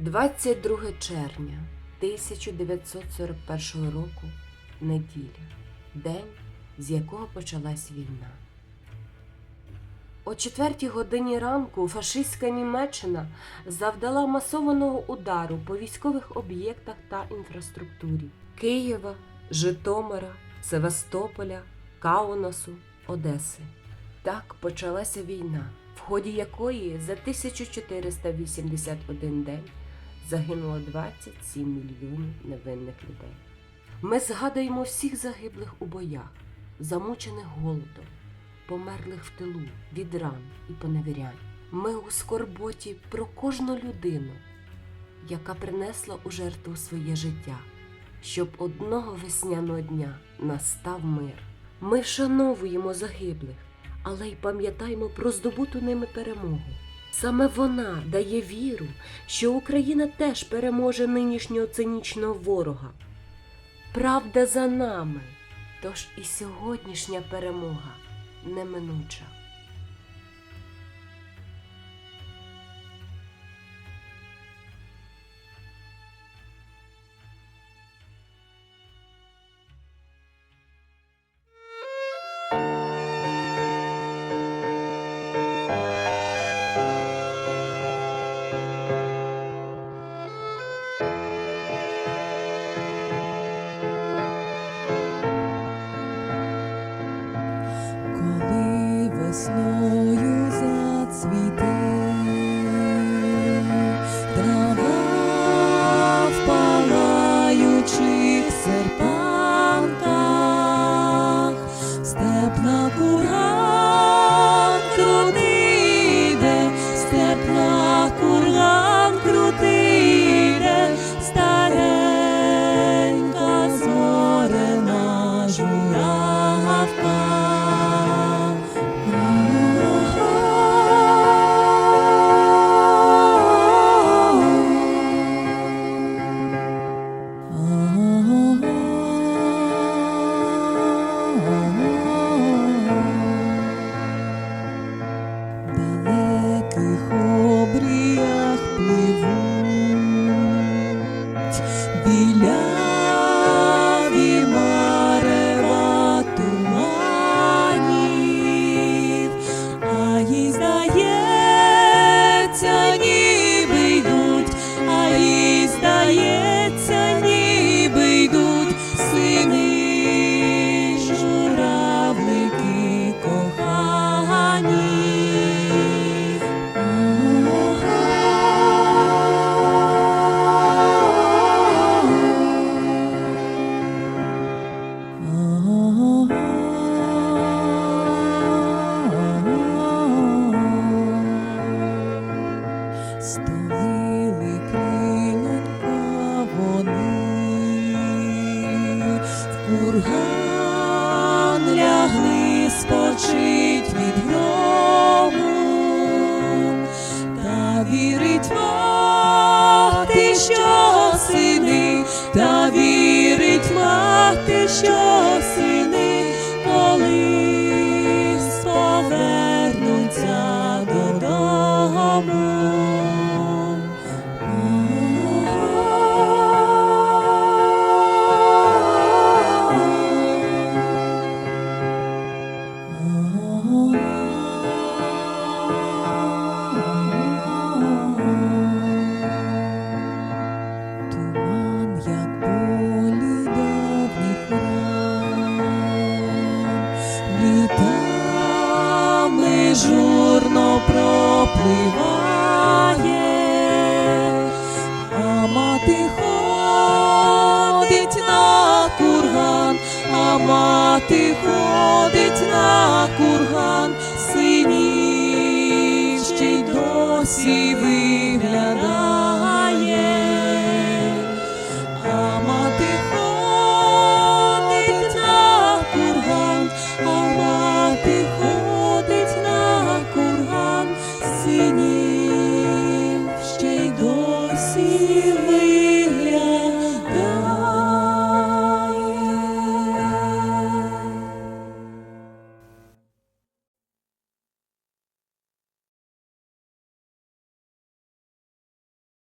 22 червня 1941 року неділя, день, з якого почалась війна. О четвертій годині ранку фашистська Німеччина завдала масованого удару по військових об'єктах та інфраструктурі Києва, Житомира, Севастополя, Каунасу, Одеси. Так почалася війна, в ході якої за 1481 день загинуло 27 мільйонів невинних людей. Ми згадуємо всіх загиблих у боях, замучених голодом, померлих в тилу від ран і поневірянь. Ми у скорботі про кожну людину, яка принесла у жертву своє життя, щоб одного весняного дня настав мир. Ми вшановуємо загиблих, але й пам'ятаємо про здобуту ними перемогу. Саме вона дає віру, що Україна теж переможе нинішнього цинічного ворога. Правда за нами, тож і сьогоднішня перемога неминуча. В мати ходить на курган, синів ще й досі виглядає. А мати ходить на курган, а мати ходить на курган, синів